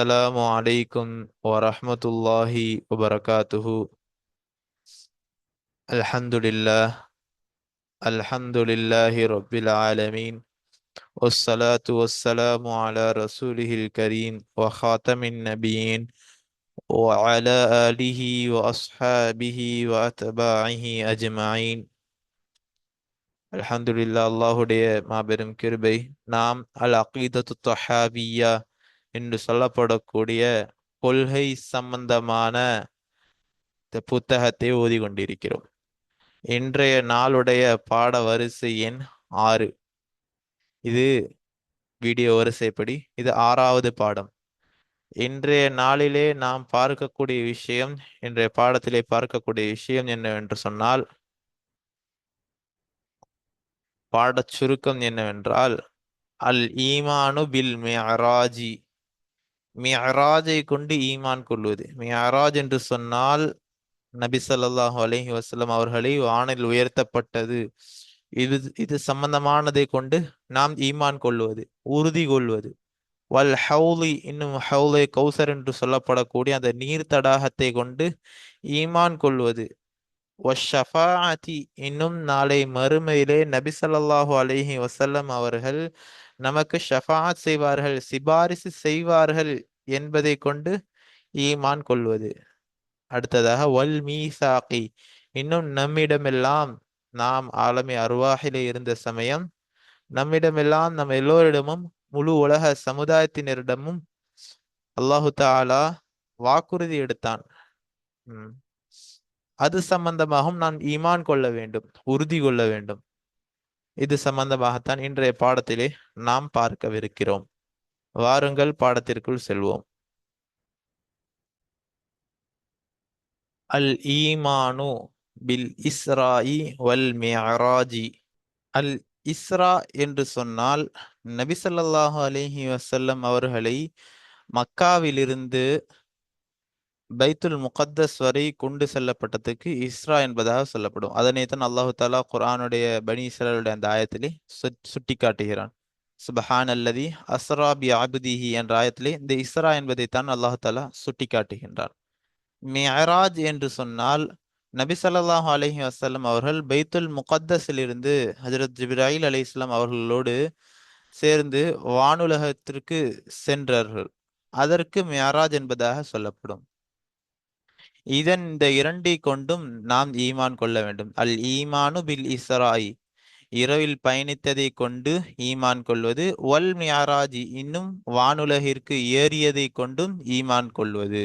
السلام عليكم ورحمة الله وبركاته. الحمد لله. الحمد لله رب العالمين. والصلاة والسلام على رسوله الكريم وخاتم النبيين وعلى آله وأصحابه وأتباعه أجمعين. الحمد لله. الله دي ما برم كربي. نعم. العقيدة الطحابية என்று சொல்லப்படக்கூடிய கொள்கை சம்பந்தமான புத்தகத்தை ஓதி கொண்டிருக்கிறோம் இன்றைய நாளுடைய பாட வரிசை எண் ஆறு. இது வீடியோ வரிசைப்படி. இது ஆறாவது பாடம். இன்றைய நாளிலே நாம் பார்க்கக்கூடிய விஷயம் இன்றைய பாடத்திலே பார்க்கக்கூடிய விஷயம் என்னவென்று சொன்னால் பாடச் சுருக்கம் என்னவென்றால் அல் ஈமானு பில் மியராஜி மியராஜை கொண்டு ஈமான் கொள்வது. மியராஜ் என்று சொன்னால் நபி ஸல்லல்லாஹு அலைஹி வசலம் அவர்களை வானில் உயர்த்தப்பட்டது. இது இது சம்பந்தமானதை கொண்டு நாம் ஈமான் கொள்வது உறுதி கொள்வது. வல் ஹவுலி இன்னும் ஹவுலை கௌசர் என்று சொல்லப்படக்கூடிய அந்த நீர் தடாகத்தை கொண்டு ஈமான் கொள்வது. வஷஃபாஅத்தி இன்னும் நாளை மறுமையிலே நபி ஸல்லல்லாஹு அலஹி வசல்லம் அவர்கள் நமக்கு ஷஃபாத் செய்வார்கள் சிபாரிசு செய்வார்கள் என்பதை கொண்டு ஈமான் கொள்வது. அடுத்ததாக வல் மீசாக்கி இன்னும் நம்மிடமெல்லாம் நாம் ஆலமி அருவாகிலே இருந்த சமயம் நம்மிடமெல்லாம் நம் எல்லோரிடமும் முழு உலக சமுதாயத்தினரிடமும் அல்லாஹு தாலா வாக்குறுதி எடுத்தான். உம். அது சம்பந்தமாகவும் நான் ஈமான் கொள்ள வேண்டும் உறுதி கொள்ள வேண்டும். இது சம்பந்தமாகத்தான் இன்றைய பாடத்திலே நாம் பார்க்கவிருக்கிறோம். வாருங்கள் பாடத்திற்குள் செல்வோம். அல் ஈமானு பில் இஸ்ராயி வல் மியராஜி அல் இஸ்ரா என்று சொன்னால் நபி ஸல்லல்லாஹு அலைஹி அவர்களை மக்காவிலிருந்து பைத்துல் முகத்தஸ் வரை கொண்டு செல்லப்பட்டதுக்கு இஸ்ரா என்பதாக சொல்லப்படும். அதனை தான் அல்லாஹு தாலா குரானுடைய பனி இஸ்ரேலுடைய அந்த ஆயத்திலே சுட்டி காட்டுகிறான் சுபஹான் அல்லதி அஸ்ரா பி ஆபுதிஹி என்ற ஆயத்திலே இந்த இஸ்ரா என்பதை தான் அல்லாஹு தாலா சுட்டி காட்டுகின்றான் மியராஜ் என்று சொன்னால் நபி ஸல்லல்லாஹு அலைஹி வசல்லம் அவர்கள் பைத்துல் முகத்தஸிலிருந்து ஹஜரத் ஜிப்ராஹில் அலி இஸ்லாம் அவர்களோடு சேர்ந்து வானுலகத்திற்கு சென்றார்கள். அதற்கு மியராஜ் என்பதாக சொல்லப்படும். இதன் இந்த இரண்டை கொண்டும் நாம் ஈமான் கொள்ள வேண்டும். அல் ஈமானு பில் இசராய் இரவில் பயணித்ததை கொண்டு ஈமான் கொள்வது வல் மியாராஜி இன்னும் வானுலகிற்கு ஏறியதை கொண்டும் ஈமான் கொள்வது.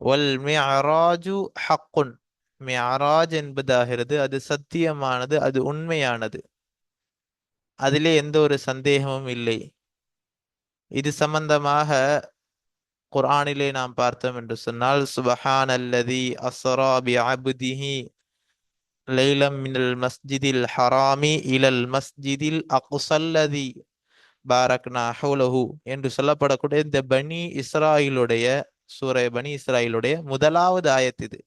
வல் மியாராஜு ஹக்குன். மியராஜ் என்பதாகிறது அது சத்தியமானது அது உண்மையானது. அதிலே எந்த ஒரு சந்தேகமும் இல்லை. இது சம்பந்தமாக குர்ஆனிலே நாம் பார்த்தோம் என்று சொன்னால் சுபஹான் அல்லதி அஸ்ரா பி அப்திஹி லைலம் மினல் மஸ்ஜிதில் ஹராமி இலல் மஸ்ஜிதில் அகுசல்லதி பாரக்னா ஹவுலஹு என்று சொல்லப்படக்கூடிய இந்த பனி இஸ்ராயிலுடைய சூரை பனி இஸ்ராயிலுடைய முதலாவது ஆயத் இது.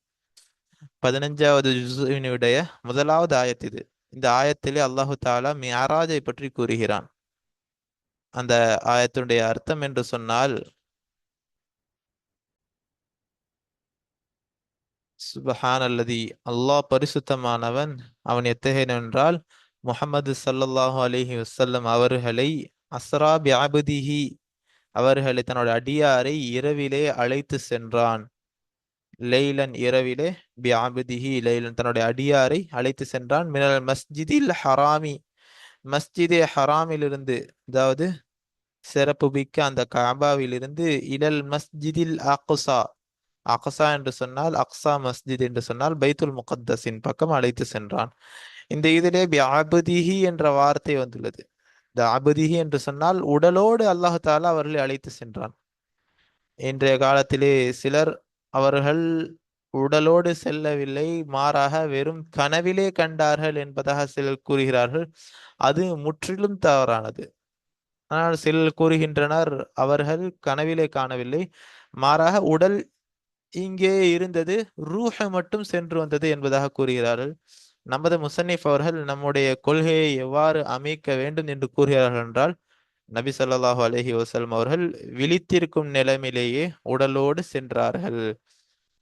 பதினஞ்சாவது ஜுசுவினுடைய முதலாவது ஆயத் இது. இந்த ஆயத்திலே அல்லாஹு தாலா மியாராஜை பற்றி கூறுகிறான். அந்த ஆயத்தினுடைய அர்த்தம் என்று சொன்னால் சுபஹான் அல்லதி அல்லாஹ் பரிசுத்தமானவன் அவன் எத்தகையன் என்றால் முகமது சல்லல்லாஹு அலிஹி வசல்லம் அவர்களை அஸ்ரா பியாபுதிஹி அவர்களை தன்னோட அடியாரை இரவிலே அழைத்து சென்றான். லைலன் இரவிலே பியாபுதிஹி லைலன் தன்னுடைய அடியாரை அழைத்து சென்றான். மினல் மஸ்ஜிதில் ஹராமி மஸ்ஜிதே ஹராமிலிருந்து அதாவது சிறப்பு மிக்க அந்த காபாவிலிருந்து இலல் மஸ்ஜிதில் அக்ஸா அக்ஸா என்று சொன்னால் அக்ஸா மஸ்ஜித் என்று சொன்னால் பைத்துல் முகத்தஸின் பக்கம் அழைத்து சென்றான். இந்த இதிலே அபதிஹி என்ற வார்த்தை வந்துள்ளது. இந்த அபதிஹி என்று சொன்னால் உடலோடு அல்லாஹு தாலா அவர்களை அழைத்து சென்றான். இன்றைய காலத்திலே சிலர் அவர்கள் உடலோடு செல்லவில்லை மாறாக வெறும் கனவிலே கண்டார்கள் என்பதாக சிலர் கூறுகிறார்கள். அது முற்றிலும் தவறானது. ஆனால் சிலர் கூறுகின்றனர் அவர்கள் கனவிலே காணவில்லை மாறாக உடல் இங்கே இருந்தது ரூஹ மட்டும் சென்று வந்தது என்பதாக கூறுகிறார்கள். நமது முசன்னிஃப் அவர்கள் நம்முடைய கொள்கையை எவ்வாறு அமைக்க வேண்டும் என்று கூறுகிறார்கள் என்றால் நபி சொல்லாஹு அலஹி வஸல்லம் அவர்கள் விழித்திருக்கும் நிலைமையிலேயே உடலோடு சென்றார்கள்.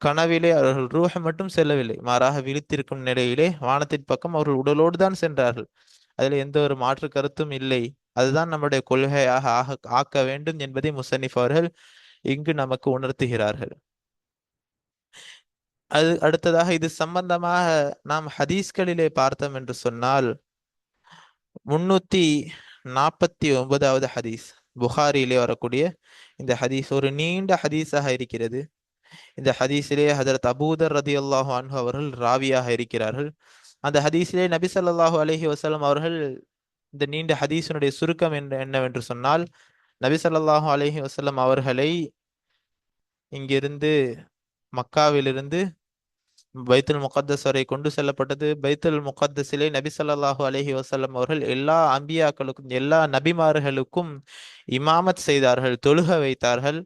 கனவிலே அவர்கள் ரூஹை மட்டும் செல்லவில்லை. மாறாக விழித்திருக்கும் நிலையிலே வானத்தின் பக்கம் அவர்கள் உடலோடு தான் சென்றார்கள். அதில் எந்த ஒரு மாற்று கருத்தும் இல்லை. அதுதான் நம்முடைய கொள்கையாக ஆக ஆக்க வேண்டும் என்பதை முசன்னிஃப் அவர்கள் இங்கு நமக்கு உணர்த்துகிறார்கள். அது அடுத்ததாக இது சம்பந்தமாக நாம் ஹதீஸ்களிலே பார்த்தோம் என்று சொன்னால் முன்னூத்தி நாற்பத்தி ஒன்பதாவது ஹதீஸ் புகாரியிலே வரக்கூடிய இந்த ஹதீஸ் ஒரு நீண்ட ஹதீஸாக இருக்கிறது. இந்த ஹதீஸிலே ஹதரத் அபூதர் ரதி அல்லாஹு அன்ஹு அவர்கள் ராவியாக இருக்கிறார்கள். அந்த ஹதீஸிலே நபி சல்லாஹூ அலஹி வசலம் அவர்கள் இந்த நீண்ட ஹதீஸினுடைய சுருக்கம் என்ன என்னவென்று சொன்னால் நபி சல்லாஹூ அலஹி வசலம் அவர்களை இங்கிருந்து மக்காவிலிருந்து பைத்துல் முகத்தஸ் வரை கொண்டு செல்லப்பட்டது. பைத்துல் முகத்தஸிலே நபி சல்லாஹு அலஹி வஸல்லம் அவர்கள் எல்லா அம்பியாக்களுக்கும் எல்லா நபிமார்களுக்கும் இமாமத் செய்தார்கள் தொழுக வைத்தார்கள்.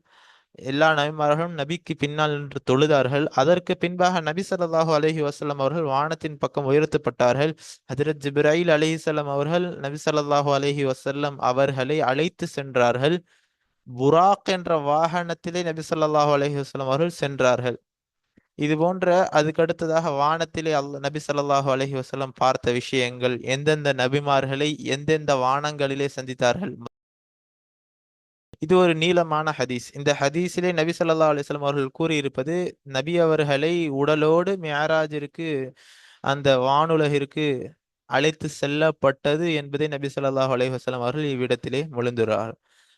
எல்லா நபிமார்களும் நபிக்கு பின்னால் நின்று தொழுதார்கள். அதற்கு பின்பாக நபி சல்லாஹூ அலஹி வசலம் அவர்கள் வானத்தின் பக்கம் உயர்த்தப்பட்டார்கள். ஹதரத் ஜிப்ராயில் அலிசல்லாம் அவர்கள் நபி சல்லாஹூ அலஹி வசல்லம் அவர்களை அழைத்து சென்றார்கள். புராக் என்ற வாகனத்திலே நபி சல்லாஹூ அலஹி வசலம் அவர்கள் சென்றார்கள். இது போன்ற அதுக்கு அடுத்ததாக வானத்திலே அல் நபி சல்லாஹூ அலஹி வசலம் பார்த்த விஷயங்கள் எந்தெந்த நபிமார்களை எந்தெந்த வானங்களிலே சந்தித்தார்கள். இது ஒரு நீளமான ஹதீஸ். இந்த ஹதீஸிலே நபி சொல்லா அலிஸ்லாம் அவர்கள் கூறியிருப்பது நபி அவர்களை உடலோடு மியாராஜிற்கு அந்த வானுலகிற்கு அழைத்து செல்லப்பட்டது என்பதை நபி ஸல்லல்லாஹு அலைஹி அவர்கள் இவ்விடத்திலே முழுந்துறார்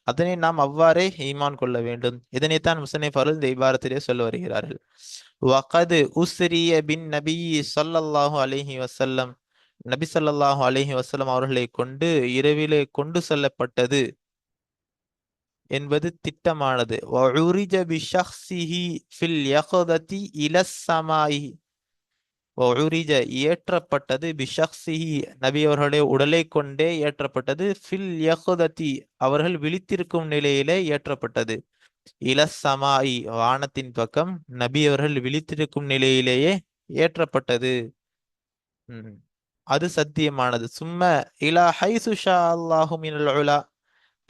அதனை நாம் அவ்வாறே ஈமான் கொள்ள வேண்டும். இதனைத்தான் முசனிஃப் அவர்கள் இந்த இவ்வாரத்திலே சொல்ல வருகிறார்கள். வகது உஸ்ரிய பின் நபி சொல்லல்லாஹு அலஹி வசல்லம் நபி ஸல்லல்லாஹு அலைஹி வசல்லம் அவர்களை கொண்டு இரவிலே கொண்டு செல்லப்பட்டது. என்பது திட்டமானது. இலஸ் ஏற்றப்பட்டது பிஷக்சிஹி நபி அவர்களுடைய உடலை கொண்டே ஏற்றப்பட்டது ஃபில் யக்ததி அவர்கள் விழித்திருக்கும் நிலையிலே ஏற்றப்பட்டது இலசமாயி வானத்தின் பக்கம் நபி அவர்கள் விழித்திருக்கும் நிலையிலேயே ஏற்றப்பட்டது அது சத்தியமானது. சும்ம இலா ஹைசுஷா அல்லாஹு மினல் உலா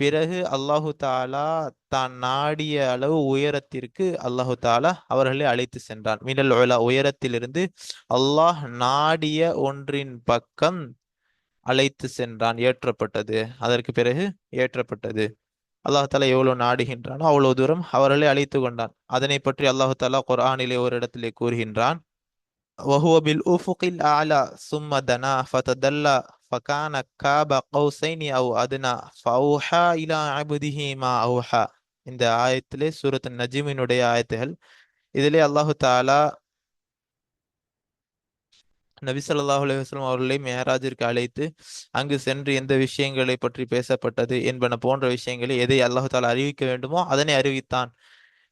பிறகு அல்லாஹு தாலா தான் நாடிய அளவு உயரத்திற்கு அல்லாஹு தாலா அவர்களை அழைத்து சென்றான் மினல் உலா உயரத்திலிருந்து அல்லாஹ் நாடிய ஒன்றின் பக்கம் அழைத்து சென்றான் ஏற்றப்பட்டது அதற்கு பிறகு ஏற்றப்பட்டது அல்லாஹ் தாலா எவ்வளவு நாடுகின்றானோ அவ்வளவு தூரம் அவர்களை அழைத்து கொண்டான் அதனை பற்றி அல்லாஹு தாலா குர்ஆனிலே ஒரு இடத்திலே கூறுகின்றான் وهو بالأفق الأعلى ثم دنا فتدلى فكان كاب قوسين أو أدنى فأوحى إلى عبده ما أوحى இந்த ஆயத்திலே சூரத் நஜீமினுடைய ஆயத்துகள் இதிலே அல்லாஹு தாலா நபி ஸல்லல்லாஹு அலைஹி வஸல்லம் அவர்களை மேராஜிற்கு அழைத்து அங்கு சென்று எந்த விஷயங்களை பற்றி பேசப்பட்டது என்பன போன்ற விஷயங்களை எதை அல்லாஹு தாலா அறிவிக்க வேண்டுமோ அதனை அறிவித்தான்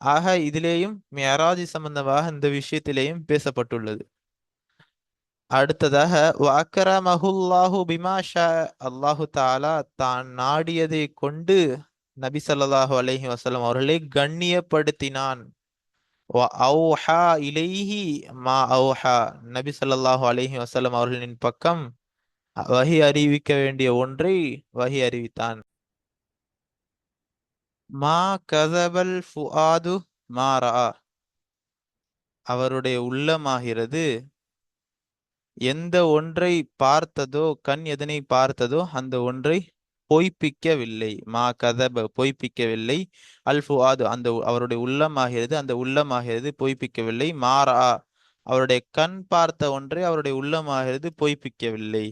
ஆக இதிலேயும் மேராஜி சம்பந்தமாக இந்த விஷயத்திலேயும் பேசப்பட்டுள்ளது அடுத்ததாக வாக்கர மஹுல்லாஹு பிமாஷா அல்லாஹு தாலா தான் நாடியதை கொண்டு நபி சல்லாஹு அலஹி வசலம் அவர்களை கண்ணியப்படுத்தினான். இலைஹி மா அவுஹா. நபி சல்லாஹு அலஹி வசலம் அவர்களின் பக்கம் வஹி அறிவிக்க வேண்டிய ஒன்றை வஹி அறிவித்தான். மா கதபல் ஃபுஆது மா அவருடைய உள்ளமாகிறது எந்த ஒன்றை பார்த்ததோ கண் எதனை பார்த்ததோ அந்த ஒன்றை பொய்ப்பிக்கவில்லை. மா கதப பொய்ப்பிக்கவில்லை. அல் அந்த அவருடைய அவருடைய உள்ளமாகிறது அந்த உள்ளமாகிறது பொய்ப்பிக்கவில்லை. மாறா அவருடைய கண் பார்த்த ஒன்றை அவருடைய உள்ளமாகிறது பொய்ப்பிக்கவில்லை.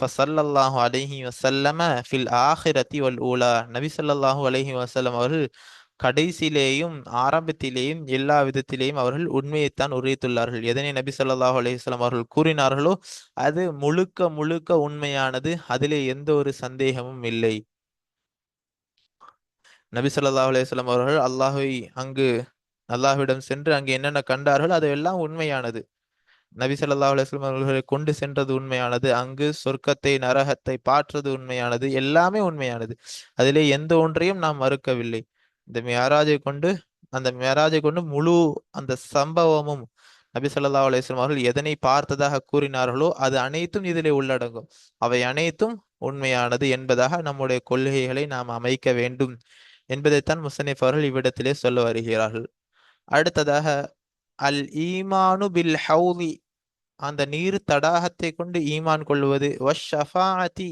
ஃபசல்லல்லாஹு அலைஹி வஸல்லம ஃபில் ஆஹிரத்தி வல் ஊலா. நபி ஸல்லல்லாஹு அலஹி வசல்லம் அவர்கள் கடைசியிலேயும் ஆரம்பத்திலேயும் எல்லா விதத்திலேயும் அவர்கள் உண்மையைத்தான் உரைத்துள்ளார்கள் எதனை நபி சொல்லாஹ் அலைஹி அவர்கள் கூறினார்களோ அது முழுக்க முழுக்க உண்மையானது. அதிலே எந்த ஒரு சந்தேகமும் இல்லை. நபி சொல்லாஹ் அலைஹி அவர்கள் அல்லாஹை அங்கு அல்லாஹ்விடம் சென்று அங்கு என்னென்ன கண்டார்கள் அது எல்லாம் உண்மையானது. நபி ஸல்லல்லாஹு அலைஹி அவர்களை கொண்டு சென்றது உண்மையானது. அங்கு சொர்க்கத்தை நரகத்தை பாற்றது உண்மையானது. எல்லாமே உண்மையானது. அதிலே எந்த ஒன்றையும் நாம் மறுக்கவில்லை. இந்த மியராஜை கொண்டு அந்த மியராஜை கொண்டு முழு அந்த சம்பவமும் நபி சொல்லா அலைஹி அவர்கள் எதனை பார்த்ததாக கூறினார்களோ அது அனைத்தும் இதிலே உள்ளடங்கும். அவை அனைத்தும் உண்மையானது என்பதாக நம்முடைய கொள்கைகளை நாம் அமைக்க வேண்டும் என்பதைத்தான் முசனிஃப் அவர்கள் இவ்விடத்திலே சொல்ல வருகிறார்கள். அடுத்ததாக அல் ஈமானு பில் ஹவுதி அந்த நீர் தடாகத்தை கொண்டு ஈமான் கொள்வது வஷஃபாஅதி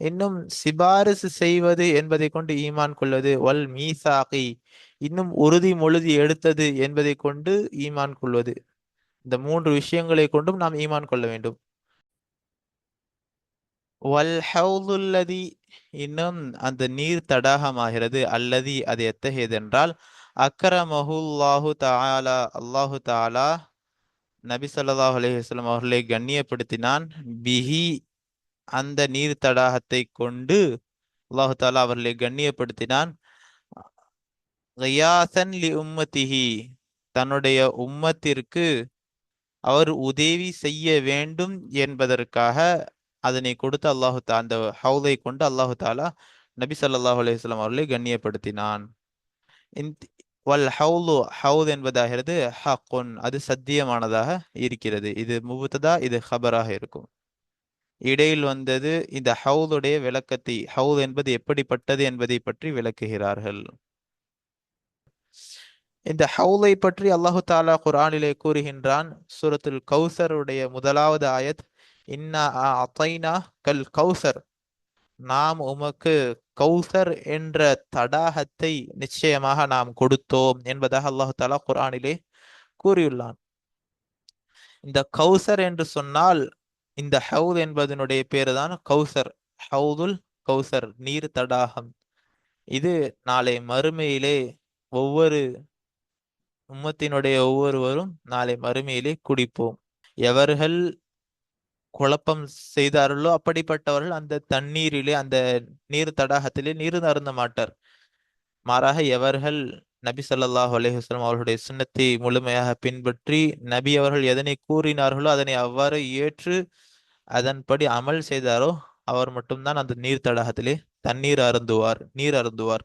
இன்னும் சிபாரிசு செய்வது என்பதை கொண்டு ஈமான் கொள்வது. வல் மீசாகி இன்னும் உறுதி மொழுதி எடுத்தது என்பதை கொண்டு ஈமான் கொள்வது. இந்த மூன்று விஷயங்களை கொண்டும் நாம் ஈமான் கொள்ள வேண்டும். வல் ஹவுதுல்லதி இன்னும் அந்த நீர் தடாகமாகிறது. அல்லதி அது எத்தகையது என்றால் அக்கரமஹுல்லாஹு தாலா அல்லாஹு தாலா நபி சொல்லாஹ் அலைஹி அவர்களை கண்ணியப்படுத்தினான். பிஹி அந்த நீர் தடாகத்தை கொண்டு அல்லாஹு தாலா அவர்களை கண்ணியப்படுத்தினான். கயாசன் லி உம்மத்திஹி. தன்னுடைய உம்மத்திற்கு அவர் உதவி செய்ய வேண்டும் என்பதற்காக அதனை கொடுத்து அல்லாஹு தா அந்த ஹவுதை கொண்டு அல்லாஹு தாலா நபி சல்லாஹ் அலைஹி அவர்களை கண்ணியப்படுத்தினான். வல் ஹவுலு ஹவுத் என்பதாகிறது ஹக்குன் அது சத்தியமானதாக இருக்கிறது. இது முபுத்ததா இது ஹபராக இருக்கும். இடையில் வந்தது இந்த ஹவுதுடைய விளக்கத்தை ஹவுத் என்பது எப்படிப்பட்டது என்பதை பற்றி விளக்குகிறார்கள். இந்த ஹவுலை பற்றி அல்லாஹு தாலா குரானிலே கூறுகின்றான் சூரத்துல் கௌசருடைய முதலாவது ஆயத் இன்னா அத்தைனா கல் கௌசர். நாம் உமக்கு கௌசர் என்ற தடாகத்தை நிச்சயமாக நாம் கொடுத்தோம் என்பதாக அல்லாஹு தாலா குரானிலே கூறியுள்ளான். இந்த கௌசர் என்று சொன்னால் இந்த ஹவுத் என்பதனுடைய பேரு தான் கௌசர். ஹவுதுல் கௌசர் நீர் தடாகம். இது நாளை மறுமையிலே ஒவ்வொரு உம்மத்தினுடைய ஒவ்வொருவரும் நாளை மறுமையிலே குடிப்போம். எவர்கள் குழப்பம் செய்தார்களோ அப்படிப்பட்டவர்கள் அந்த தண்ணீரிலே அந்த நீர் தடாகத்திலே நீர் அருந்த மாட்டார் மாறாக எவர்கள் நபி சல்லாஹ் அலேஹுஸ்லாம் அவர்களுடைய சுன்னத்தை முழுமையாக பின்பற்றி நபி அவர்கள் எதனை கூறினார்களோ அதனை அவ்வாறு ஏற்று அதன்படி அமல் செய்தாரோ அவர் மட்டும்தான் அந்த நீர் தடாகத்திலே தண்ணீர் அருந்துவார் நீர் அருந்துவார்.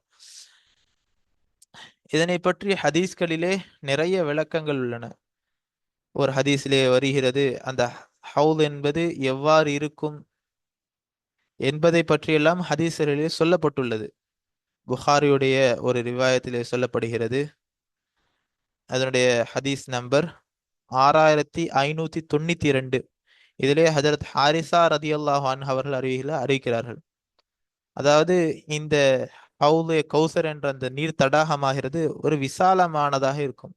இதனை பற்றி ஹதீஸ்களிலே நிறைய விளக்கங்கள் உள்ளன. ஒரு ஹதீஸிலே வருகிறது அந்த ஹவுல் என்பது எவ்வாறு இருக்கும் என்பதை பற்றியெல்லாம் ஹதீஸ்களிலே சொல்லப்பட்டுள்ளது. புகாரியுடைய ஒரு ரிவாயத்திலே சொல்லப்படுகிறது. அதனுடைய ஹதீஸ் நம்பர் ஆறாயிரத்தி ஐநூத்தி தொண்ணூத்தி இரண்டு. இதிலே ஹஜரத் ஹாரிசா ரதி அல்லாஹான் அவர்கள் அறிவிகளை அறிவிக்கிறார்கள். அதாவது இந்த ஹவுலு கௌசர் என்ற அந்த நீர் தடாகமாகிறது ஒரு விசாலமானதாக இருக்கும்.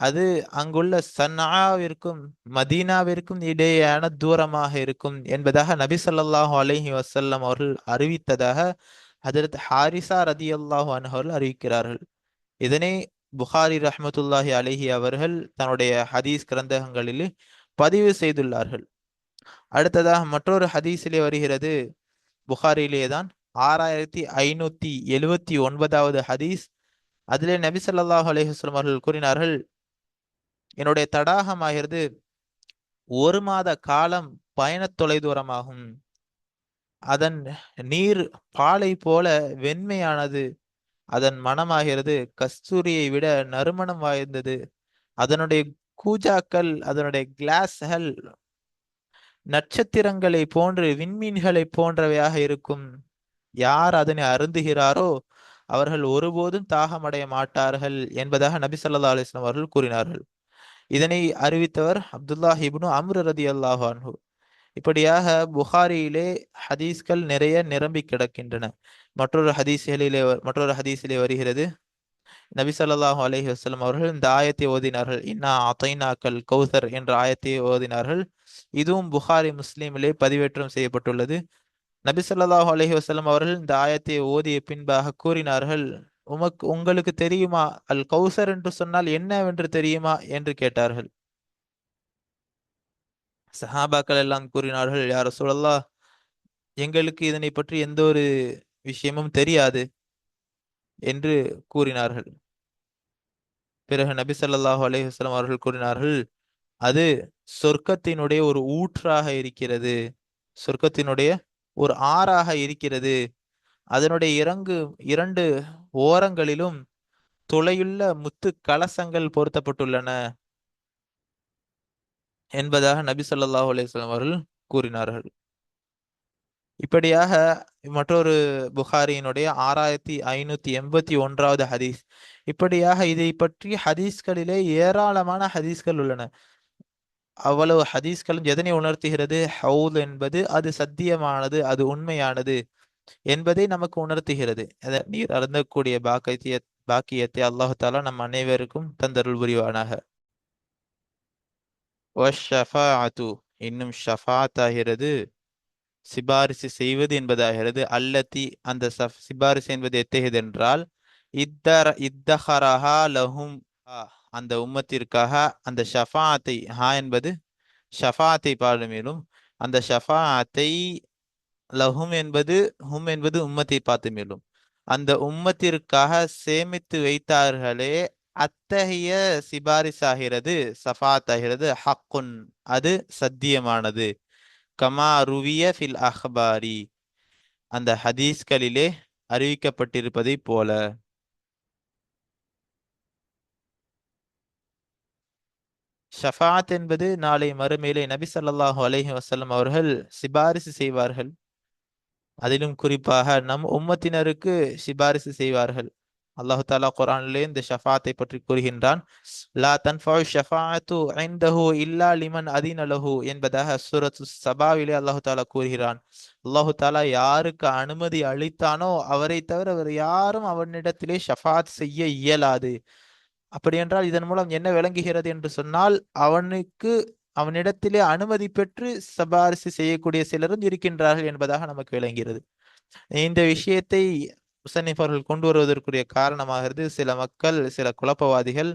அது அங்குள்ள சன்னாவிற்கும் மதீனாவிற்கும் இடையேயான தூரமாக இருக்கும் என்பதாக நபி சொல்லாஹு அலஹி வசல்லம் அவர்கள் அறிவித்ததாக ஹஜரத் ஹாரிசா ரதி அல்லாஹு அன்ஹர்கள் அறிவிக்கிறார்கள். இதனை புகாரி ரஹமத்துல்லாஹி அலைஹி அவர்கள் தன்னுடைய ஹதீஸ் கிரந்தகங்களில் பதிவு செய்துள்ளார்கள். அடுத்ததாக மற்றொரு ஹதீஸிலே வருகிறது. புகாரிலே தான் ஆறாயிரத்தி ஐநூத்தி எழுவத்தி ஒன்பதாவது ஹதீஸ். அதிலே நபி சொல்லாஹு அலைஹி அவர்கள் கூறினார்கள் என்னுடைய தடாகமாகிறது. ஒரு மாத காலம் பயண தொலைதூரமாகும். அதன் நீர் பாலை போல வெண்மையானது. அதன் மனமாகிறது கஸ்தூரியை விட நறுமணம் வாய்ந்தது. அதனுடைய கூஜாக்கள் அதனுடைய கிளாஸ்கள் நட்சத்திரங்களை போன்று விண்மீன்களை போன்றவையாக இருக்கும். யார் அதனை அருந்துகிறாரோ அவர்கள் ஒருபோதும் தாகமடைய மாட்டார்கள் என்பதாக நபி ஸல்லல்லாஹு அலிஸ்லாம் அவர்கள் கூறினார்கள். இதனை அறிவித்தவர் அப்துல்லா இப்னு அம்ரு ரதி அல்லாஹு அன்ஹு. இப்படியாக புகாரியிலே ஹதீஸ்கள் நிறைய நிரம்பி கிடக்கின்றன. மற்றொரு ஹதீஸ்களிலே மற்றொரு ஹதீஸிலே வருகிறது. நபி சொல்லாஹு அலைஹி வசலம் அவர்கள் இந்த ஆயத்தை ஓதினார்கள். இன்னா அத்தைனாக்கள் கௌசர் என்ற ஆயத்தை ஓதினார்கள். இதுவும் புகாரி முஸ்லீமிலே பதிவேற்றம் செய்யப்பட்டுள்ளது. நபி சொல்லாஹு அலஹி வஸல்லம் அவர்கள் இந்த ஆயத்தை ஓதிய பின்பாக கூறினார்கள் உமக்கு உங்களுக்கு தெரியுமா? அல் கௌசர் என்று சொன்னால் என்னவென்று தெரியுமா? என்று கேட்டார்கள். சஹாபாக்கள் எல்லாம் கூறினார்கள் யார சொல்லல்லா எங்களுக்கு இதனை பற்றி எந்த ஒரு விஷயமும் தெரியாது என்று கூறினார்கள். பிறகு நபி ஸல்லல்லாஹு அலைஹி அவர்கள் கூறினார்கள் அது சொர்க்கத்தினுடைய ஒரு ஊற்றாக இருக்கிறது சொர்க்கத்தினுடைய ஒரு ஆறாக இருக்கிறது. அதனுடைய இறங்கு இரண்டு ஓரங்களிலும் துளையுள்ள முத்து கலசங்கள் பொருத்தப்பட்டுள்ளன. என்பதாக நபி சொல்லாஹ் அலைஹி அவர்கள் கூறினார்கள். இப்படியாக மற்றொரு புகாரியினுடைய ஆறாயிரத்தி ஐநூத்தி எண்பத்தி ஒன்றாவது ஹதீஸ். இப்படியாக இதை பற்றி ஹதீஸ்களிலே ஏராளமான ஹதீஸ்கள் உள்ளன. அவ்வளவு ஹதீஸ்களும் எதனை உணர்த்துகிறது? ஹவுல் என்பது அது சத்தியமானது அது உண்மையானது என்பதை நமக்கு உணர்த்துகிறது. அதை நீர் அருந்தக்கூடிய பாக்கியத்தை பாக்கியத்தை அல்லாஹு தாலா நம் அனைவருக்கும் தந்தருள் புரிவானாக. ஒஷஃபாஅத்து இன்னும் ஷஃபாத் ஆகிறது சிபாரிசு செய்வது என்பதாகிறது. அல்லத்தி அந்த சஃப் சிபாரிசு என்பது எத்தகையது என்றால் இத்தர இத்தஹரஹா லஹும் அந்த உம்மத்திற்காக அந்த ஷஃபாத்தை ஹா என்பது ஷஃபாத்தை பாடும் மேலும் அந்த ஷஃபாத்தை லஹும் என்பது ஹும் என்பது உம்மத்தை பார்த்து மேலும். அந்த உம்மத்திற்காக சேமித்து வைத்தார்களே அத்தகைய சிபாரிசாகிறது சஃபாத் ஆகிறது ஹக்குன். அது சத்தியமானது. கமா ருவிய ஃபில் அஹ்பாரி. அந்த ஹதீஸ்களிலே அறிவிக்கப்பட்டிருப்பதை போல. ஷஃபாத் என்பது நாளை மறுமையிலே நபி சல்லாஹு அலஹி வஸல்லம் அவர்கள் சிபாரிசு செய்வார்கள். அதிலும் குறிப்பாக நம் உம்மத்தினருக்கு சிபாரிசு செய்வார்கள். அல்லாஹு தாலா குரான்லே இந்த ஷஃபாத்தை பற்றி கூறுகின்றான் லா தன்ஃபு ஷஃபாஅத்து இன்தஹு இல்லா லிமன் அதின அலஹு என்பதாக சுரத் சபாவிலே அல்லாஹு தாலா கூறுகிறான். அல்லாஹு தாலா யாருக்கு அனுமதி அளித்தானோ அவரை தவிர வேறு யாரும் அவனிடத்திலே ஷஃபாத் செய்ய இயலாது. அப்படி என்றால் இதன் மூலம் என்ன விளங்குகிறது என்று சொன்னால் அவனுக்கு அவனிடத்திலே அனுமதி பெற்று சபாரிசு செய்யக்கூடிய சிலரும் இருக்கின்றார்கள் என்பதாக நமக்கு விளங்குகிறது. இந்த விஷயத்தை முசன்னிப் அவர்கள் கொண்டு வருவதற்குரிய காரணமாகிறது. சில மக்கள் சில குழப்பவாதிகள்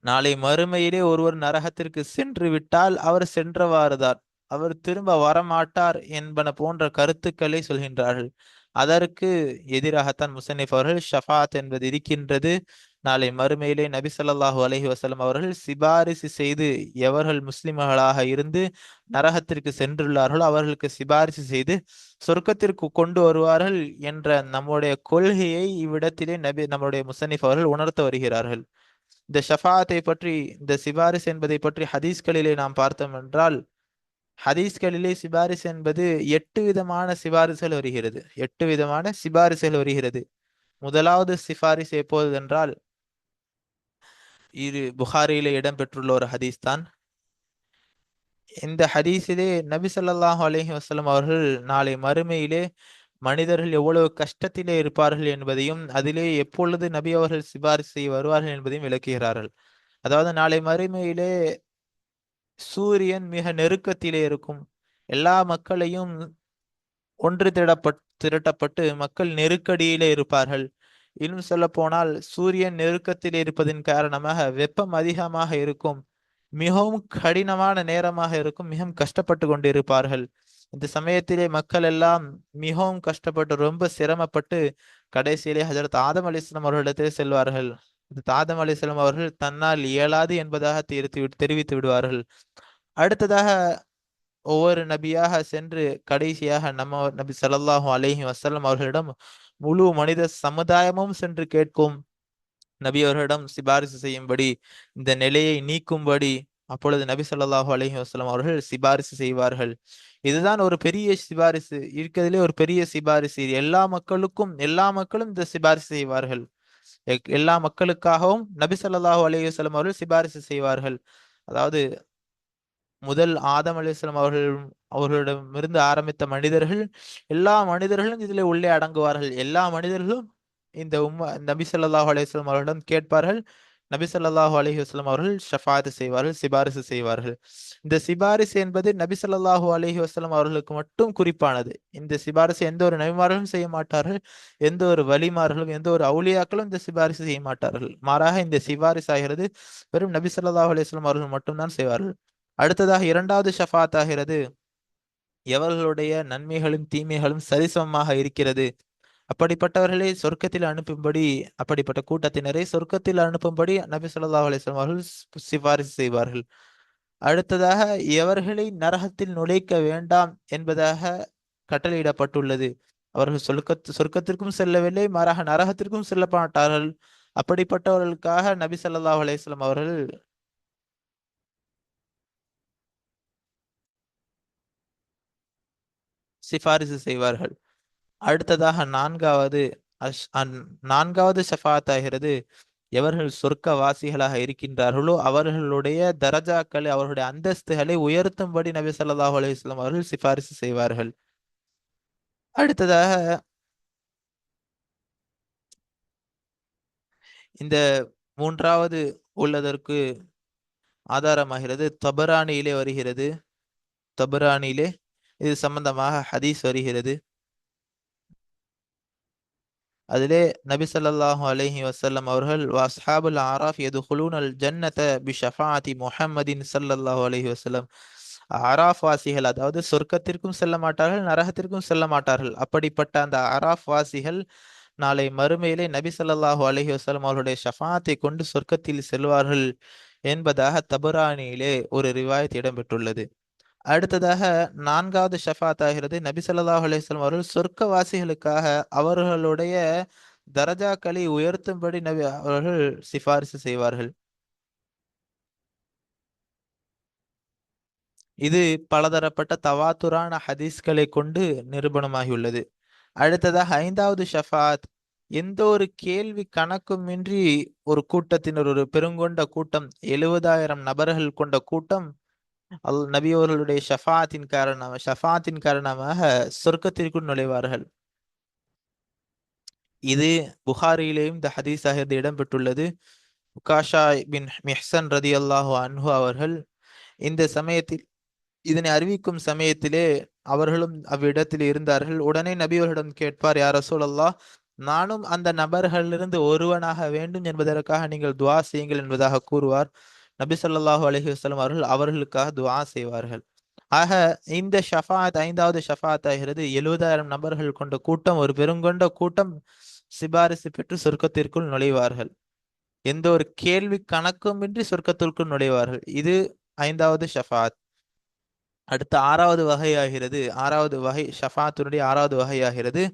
நாளை மறுமையிலே ஒருவர் நரகத்திற்கு சென்று விட்டால் அவர் சென்றவாறுதான். அவர் திரும்ப வரமாட்டார் என்பன போன்ற கருத்துக்களை சொல்கின்றார்கள். அதற்கு எதிராகத்தான் முசன்னிப் அவர்கள் ஷஃபாத் என்பது இருக்கின்றது. நாளை மறுமையிலே நபி ஸல்லல்லாஹு அலைஹி அவர்கள் சிபாரிசு செய்து எவர்கள் முஸ்லிம்களாக இருந்து நரகத்திற்கு சென்றுள்ளார்களோ அவர்களுக்கு சிபாரிசு செய்து சொர்க்கத்திற்கு கொண்டு வருவார்கள் என்ற நம்முடைய கொள்கையை இவ்விடத்திலே நபி நம்முடைய முசனிஃப் அவர்கள் உணர்த்த வருகிறார்கள். இந்த ஷஃபாத்தை பற்றி இந்த சிபாரிசு என்பதை பற்றி ஹதீஸ்களிலே நாம் பார்த்தோம் என்றால் ஹதீஸ்களிலே சிபாரிசு என்பது எட்டு விதமான சிபாரிசுகள் வருகிறது. எட்டு விதமான சிபாரிசுகள் வருகிறது. முதலாவது சிபாரிசு எப்போது என்றால் இது புகாரியில இடம்பெற்றுள்ள ஒரு ஹதீஸ் தான் இந்த ஹதீஸிலே நபி சொல்லாஹு அலஹி வசலம் அவர்கள் நாளை மறுமையிலே மனிதர்கள் எவ்வளவு கஷ்டத்திலே இருப்பார்கள் என்பதையும் அதிலே எப்பொழுது நபி அவர்கள் சிபாரிசு செய்ய வருவார்கள் என்பதையும் விளக்குகிறார்கள். அதாவது நாளை மறுமையிலே சூரியன் மிக நெருக்கத்திலே இருக்கும். எல்லா மக்களையும் ஒன்று திரட்டப்பட் திரட்டப்பட்டு மக்கள் நெருக்கடியிலே இருப்பார்கள். இன்னும் சொல்ல போனால் சூரியன் நெருக்கத்தில் இருப்பதின் காரணமாக வெப்பம் அதிகமாக இருக்கும். மிகவும் கடினமான நேரமாக இருக்கும். மிகவும் கஷ்டப்பட்டு கொண்டிருப்பார்கள். இந்த சமயத்திலே மக்கள் எல்லாம் மிகவும் கஷ்டப்பட்டு ரொம்ப சிரமப்பட்டு கடைசியிலே ஹஜரத் ஆதம் அலிஸ்லாம் அவர்களிடத்திலே செல்வார்கள். ஆதம் அலிஸ்லாம் அவர்கள் தன்னால் இயலாது என்பதாக தீர்த்து தெரிவித்து விடுவார்கள். அடுத்ததாக ஒவ்வொரு நபியாக சென்று கடைசியாக நம்ம நபி ஸல்லல்லாஹு அலஹி வசல்லம் அவர்களிடம் முழு மனித சமுதாயமும் சென்று கேட்கும். நபி அவர்களிடம் சிபாரிசு செய்யும்படி இந்த நிலையை நீக்கும்படி அப்பொழுது நபி சொல்லாஹு அலஹி வஸ்லாம் அவர்கள் சிபாரிசு செய்வார்கள். இதுதான் ஒரு பெரிய சிபாரிசு. இருக்கிறதுலே ஒரு பெரிய சிபாரிசு. எல்லா மக்களுக்கும் எல்லா மக்களும் இந்த சிபாரிசு செய்வார்கள். எக்- எல்லா மக்களுக்காகவும் நபி சொல்லாஹு அலஹி வஸல்லம் அவர்கள் சிபாரிசு செய்வார்கள். அதாவது முதல் ஆதம் அலிஸ்லாம் அவர்கள் அவர்களிடமிருந்து ஆரம்பித்த மனிதர்கள் எல்லா மனிதர்களும் இதில் உள்ளே அடங்குவார்கள். எல்லா மனிதர்களும் இந்த உம்ம நபி சொல்லாஹு அலையம் அவர்களிடம் கேட்பார்கள். நபி சொல்லாஹு அலைஹி அவர்கள் ஷஃபாத் செய்வார்கள் சிபாரிசு செய்வார்கள். இந்த சிபாரிசு என்பது நபி சொல்லாஹு அலஹி வஸ்லம் அவர்களுக்கு மட்டும் குறிப்பானது. இந்த சிபாரிசு எந்த ஒரு நபிமார்களும் செய்ய மாட்டார்கள். எந்த ஒரு வலிமார்களும் எந்த ஒரு அவுளியாக்களும் இந்த சிபாரிசு செய்ய மாட்டார்கள். மாறாக இந்த சிபாரிசு ஆகிறது வெறும் நபி சொல்லாஹு அலைஹி அவர்கள் மட்டும்தான் செய்வார்கள். அடுத்ததாக இரண்டாவது ஷஃபாத் ஆகிறது. எவர்களுடைய நன்மைகளும் தீமைகளும் சரிசமமாக இருக்கிறது. அப்படிப்பட்டவர்களை சொர்க்கத்தில் அனுப்பும்படி அப்படிப்பட்ட கூட்டத்தினரை சொர்க்கத்தில் அனுப்பும்படி நபி சொல்லா அலிஸ்லாம் அவர்கள் சிபாரிசு செய்வார்கள். அடுத்ததாக எவர்களை நரகத்தில் நுழைக்க வேண்டாம் என்பதாக கட்டளையிடப்பட்டுள்ளது. அவர்கள் சொர்க்க சொர்க்கத்திற்கும் செல்லவில்லை மாறாக நரகத்திற்கும் செல்ல மாட்டார்கள் அப்படிப்பட்டவர்களுக்காக நபி சல்லாஹ் அலையம் அவர்கள் சிபாரிசு செய்வார்கள். அடுத்ததாக நான்காவது அஷ் நான்காவது ஷஃபாத் ஆகிறது எவர்கள் சொர்க்க வாசிகளாக இருக்கின்றார்களோ அவர்களுடைய தரஜாக்களை அவர்களுடைய அந்தஸ்துகளை உயர்த்தும்படி நபி சொல்லாஹு அலையம் அவர்கள் சிபாரிசு செய்வார்கள். அடுத்ததாக இந்த மூன்றாவது உள்ளதற்கு ஆதாரமாகிறது தபரானியிலே வருகிறது. தபரானியிலே இது சம்பந்தமாக ஹதீஸ் வருகிறது. அதிலே நபி சல்லாஹூ அலஹி வசல்லம் அவர்கள் வாஸ்ஹாபுல் ஆராஃப் எதுகுலூன் அல் ஜன்னத பி ஷஃபாத்தி முஹம்மதின் சல்லல்லாஹூ அலஹி வசல்லம் ஆராஃப் வாசிகள் அதாவது சொர்க்கத்திற்கும் செல்ல மாட்டார்கள் நரகத்திற்கும் செல்ல மாட்டார்கள். அப்படிப்பட்ட அந்த ஆராஃப் வாசிகள் நாளை மறுமையிலே நபி சல்லாஹூ அலஹி வசலம் அவர்களுடைய ஷஃபாத்தை கொண்டு சொர்க்கத்தில் செல்வார்கள் என்பதாக தபுரானியிலே ஒரு ரிவாயத் இடம்பெற்றுள்ளது. அடுத்ததாக நான்காவது ஷஃபாத் ஆகிறது. நபி சொல்லாஹ் அலிஸ்லாம் அவர்கள் சொர்க்கவாசிகளுக்காக அவர்களுடைய தரஜாக்களை உயர்த்தும்படி நபி அவர்கள் சிபாரிசு செய்வார்கள். இது பலதரப்பட்ட தவாத்துரான ஹதீஸ்களை கொண்டு நிரூபணமாகியுள்ளது. அடுத்ததாக ஐந்தாவது ஷஃபாத் எந்த ஒரு கேள்வி கணக்குமின்றி ஒரு கூட்டத்தினர் ஒரு பெருங்கொண்ட கூட்டம் எழுபதாயிரம் நபர்கள் கொண்ட கூட்டம் அல் நபி அவர்களுடைய ஷஃபாத்தின் காரணமாக ஷஃபாத்தின் காரணமாக சொர்க்கத்திற்குள் நுழைவார்கள். இது புகாரியிலேயும் இந்த ஹதீஸாக இடம்பெற்றுள்ளது. உகாஷா பின் மிஹ்சன் ரதி அல்லாஹு அன்ஹு அவர்கள் இந்த சமயத்தில் இதனை அறிவிக்கும் சமயத்திலே அவர்களும் அவ்விடத்தில் இருந்தார்கள். உடனே நபி அவர்களிடம் கேட்பார் யார் ரசூல் அல்லாஹ் நானும் அந்த நபர்களிலிருந்து ஒருவனாக வேண்டும் என்பதற்காக நீங்கள் துவா செய்யுங்கள் என்பதாக கூறுவார். நபி சொல்லாஹு அலஹி வஸ்லம் அவர்கள் அவர்களுக்காக துவா செய்வார்கள். ஆக இந்த ஷஃபாத் ஐந்தாவது ஷஃபாத் ஆகிறது எழுபதாயிரம் நபர்கள் கொண்ட கூட்டம் ஒரு பெருங்கொண்ட கூட்டம் சிபாரிசு பெற்று சொர்க்கத்திற்குள் நுழைவார்கள். எந்த ஒரு கேள்வி கணக்குமின்றி சொர்க்கத்திற்குள் நுழைவார்கள். இது ஐந்தாவது ஷஃபாத் அடுத்த ஆறாவது வகையாகிறது. ஆறாவது வகை ஷஃபாத்தினுடைய ஆறாவது வகையாகிறது.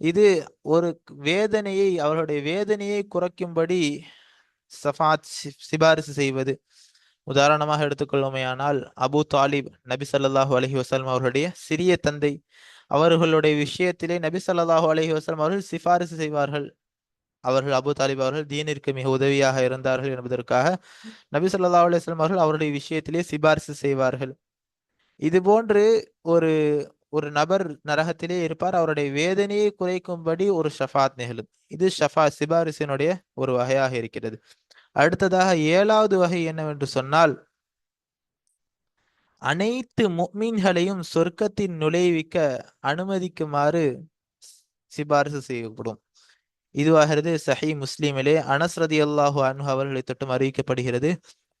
இது ஒரு வேதனையை அவர்களுடைய வேதனையை குறைக்கும்படி சஃபாத் சிபாரிசு செய்வது. உதாரணமாக எடுத்துக்கொள்ளுமையானால் அபு தாலிப் நபி சல்லாஹூ அலஹி வசலம் அவர்களுடைய சிறிய தந்தை. அவர்களுடைய விஷயத்திலே நபி சல்லாஹூ அலஹி வசலம் அவர்கள் சிபாரிசு செய்வார்கள். அவர்கள் அபு தாலிப் அவர்கள் தீனிற்கு மிக உதவியாக இருந்தார்கள் என்பதற்காக நபி சொல்லா அலுவலம் அவர்கள் அவருடைய விஷயத்திலே சிபாரிசு செய்வார்கள். இது போன்று ஒரு ஒரு நபர் நரகத்திலே இருப்பார். அவருடைய வேதனையை குறைக்கும்படி ஒரு ஷஃபாத் நிகழும். இது ஷஃபா சிபாரிசினுடைய ஒரு வகையாக இருக்கிறது. அடுத்ததாக ஏழாவது வகை என்னவென்று சொன்னால் அனைத்து முக்மீன்களையும் சொர்க்கத்தின் நுழைவிக்க அனுமதிக்குமாறு சிபாரிசு செய்யப்படும். இதுவாகிறது சஹி முஸ்லீமிலே. அனஸ்ரதி அல்லாஹு அனு அவர்களை தொட்டும் அறிவிக்கப்படுகிறது.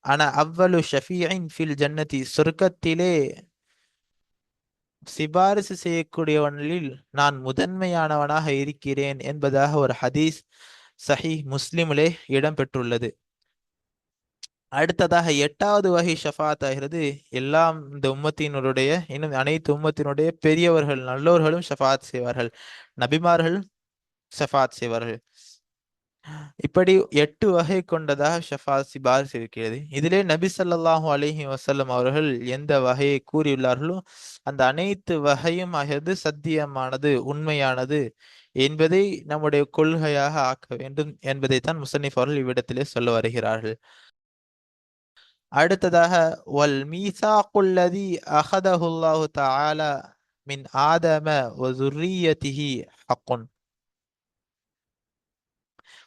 ஆனா அவ்வளு ஷஃபியின் ஃபில் ஜன்னதி. சொர்க்கத்திலே சிபாரிசு செய்யக்கூடியவனில் நான் முதன்மையானவனாக இருக்கிறேன் என்பதாக ஒரு ஹதீஸ் சஹி முஸ்லிமிலே இடம்பெற்றுள்ளது. அடுத்ததாக எட்டாவது வகை ஷஃபாத் ஆகிறது. எல்லாம் இந்த உம்மத்தினுடைய இன்னும் அனைத்து உம்மத்தினுடைய பெரியவர்கள் நல்லோர்களும் ஷஃபாத் செய்வார்கள். நபிமார்கள் ஷஃபாத் செய்வார்கள். இப்படி எட்டு வகை கொண்டதாக ஷஃபா சிபாரிஸ் இருக்கிறது. இதிலே நபி சல்லாஹூ அலஹி வசல்லம் அவர்கள் எந்த வகையை கூறியுள்ளார்களோ அந்த அனைத்து வகையும் ஆகிறது சத்தியமானது உண்மையானது என்பதை நம்முடைய கொள்கையாக ஆக்க வேண்டும் என்பதைத்தான் முசன்னிஃப் அவர்கள் இவ்விடத்திலே சொல்ல வருகிறார்கள். அடுத்ததாக வல் மீசா குல்லதி அஹதஹுல்லாஹு தாலா மின் ஆதம ஒ அக்கொன்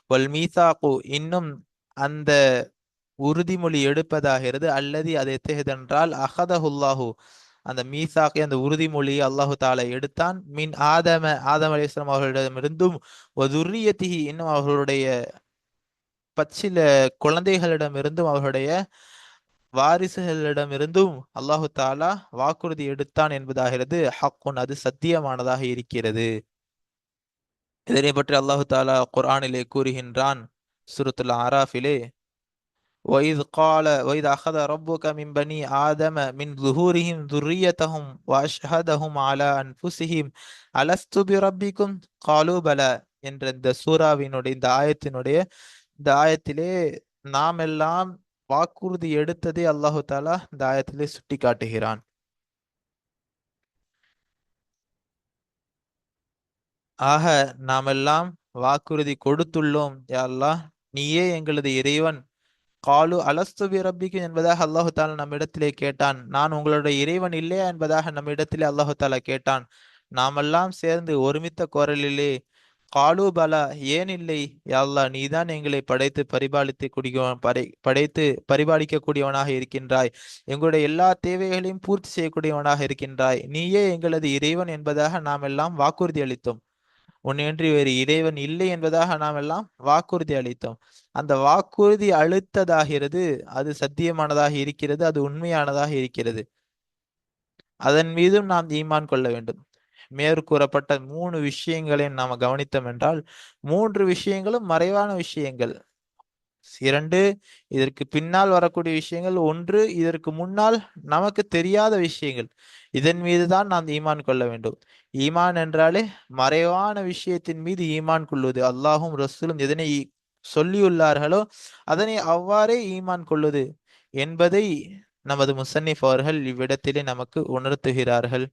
வல் மீசாக்கு இன்னும் அந்த உறுதிமொழி எடுப்பதாகிறது. அல்லது அது எத்தகையதென்றால் அஹதஹுல்லாஹு அந்த மீசாக்கை அந்த உறுதிமொழியை அல்லாஹு தாலா எடுத்தான். மின் ஆதம ஆதம் அலிஸ்லாம் அவர்களிடமிருந்தும் துர்ரியத்திகி இன்னும் அவர்களுடைய பச்சில குழந்தைகளிடமிருந்தும் அவர்களுடைய வாரிசுகளிடமிருந்தும் அல்லாஹு தாலா வாக்குறுதி எடுத்தான் என்பதாகிறது. ஹக்குன் அது சத்தியமானதாக இருக்கிறது. இதனை பற்றி அல்லாஹு தாலா குர்ஆனிலே கூறுகின்றான் சுருத்துல் ஆராஃபிலே وإذ قال وإذ أخذ ربك من بني آدم من ظهورهم ذريتهم وأشهدهم على أنفسهم ألست بربكم قالوا بلى என்ற இந்த சூறாவினுடைய இந்த ஆயத்தினுடைய இந்த ஆயத்திலே நாம் எல்லாம் வாக்குறுதி எடுத்ததை அல்லாஹு தாலா இந்த ஆயத்திலே சுட்டி காட்டுகிறான் ஆக நாமெல்லாம் வாக்குறுதி கொடுத்துள்ளோம் யா அல்லாஹ். நீயே எங்களது இறைவன். காலு அலஸ்து ரப்பிக்கு என்பதாக அல்லாஹு தாலா நம்மிடத்திலே கேட்டான். நான் உங்களுடைய இறைவன் இல்லையா என்பதாக நம்மிடத்திலே அல்லாஹு தாலா கேட்டான். நாமெல்லாம் சேர்ந்து ஒருமித்த குரலிலே காலு பலா ஏன் இல்லை? யாழ்லா நீதான் எங்களை படைத்து பரிபாலித்து குடிக்கவன் படை படைத்து பரிபாலிக்கக்கூடியவனாக இருக்கின்றாய். எங்களுடைய எல்லா தேவைகளையும் பூர்த்தி செய்யக்கூடியவனாக இருக்கின்றாய். நீயே எங்களது இறைவன் என்பதாக நாம் எல்லாம் வாக்குறுதி அளித்தோம். உன்னின்றி வேறு இறைவன் இல்லை என்பதாக நாம் எல்லாம் வாக்குறுதி அளித்தோம். அந்த வாக்குறுதி அழுத்ததாகிறது அது சத்தியமானதாக இருக்கிறது அது உண்மையானதாக இருக்கிறது. அதன் மீதும் நாம் ஈமான் கொள்ள வேண்டும். மேற்கூறப்பட்ட மூணு விஷயங்களையும் நாம் கவனித்தோம் என்றால் மூன்று விஷயங்களும் மறைவான விஷயங்கள். இரண்டு இதற்கு பின்னால் வரக்கூடிய விஷயங்கள். ஒன்று இதற்கு முன்னால் நமக்கு தெரியாத விஷயங்கள். இதன் மீதுதான் நாம் ஈமான் கொள்ள வேண்டும். ஈமான் என்றாலே மறைவான விஷயத்தின் மீது ஈமான் கொள்வது. அல்லாஹும் ரசூலும் எதனை சொல்லியுள்ளார்களோ அதனை அவ்வாறே ஈமான் கொள்வது என்பதை நமது முசன்னிஃப் அவர்கள் இவ்விடத்திலே நமக்கு உணர்த்துகிறார்கள்.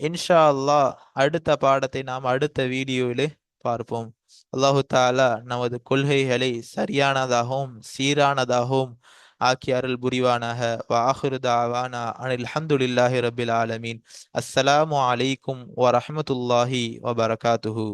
இன்ஷா அல்லாஹ் அடுத்த பாடத்தை நாம் அடுத்த வீடியோவிலே பார்ப்போம். அல்லாஹு தாலா நமது கொள்கைகளை சரியானதாகவும் சீரானதாகவும் ஆக்கி அருள் புரிவானாக வாஹுரு தாவானா அனில் அஹமதுல்லாஹி ரபில் ஆலமீன் அஸ்ஸலாமு அலைக்கும் வரஹமத்துல்லாஹி வபரகாத்துஹு